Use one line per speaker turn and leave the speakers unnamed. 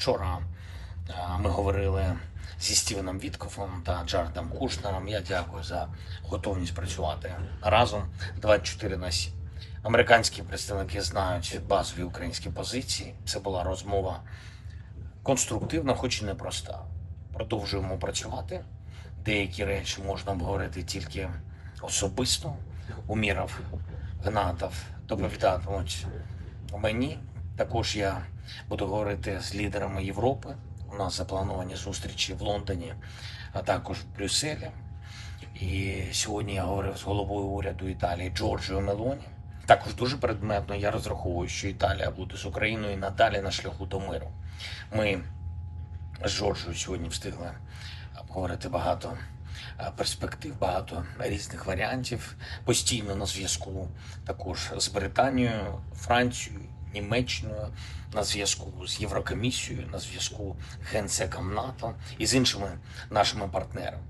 Вчора е, ми говорили зі Стівеном Віткофом та Джаредом Кушнером. Я дякую за готовність працювати разом 24 на 7. Американські представники знають базові українські позиції. Це була розмова конструктивна, хоч і непроста. Продовжуємо працювати. Деякі речі можна обговорити тільки особисто. Уміров, Гнатов доповідатимуть мені. Також я буду говорити з лідерами Європи. У нас заплановані зустрічі в Лондоні, а також в Брюсселі. І сьогодні я говорив з головою уряду Італії Джорджіо Мелоні. Також дуже предметно я розраховую, що Італія буде з Україною надалі на шляху до миру. Ми з Джорджією сьогодні встигли обговорити багато е, перспектив, багато різних варіантів. Постійно на зв'язку також з Британією, Францією, Німеччиною, на зв'язку з Єврокомісією, на зв'язку з генсеком НАТО і з іншими нашими партнерами.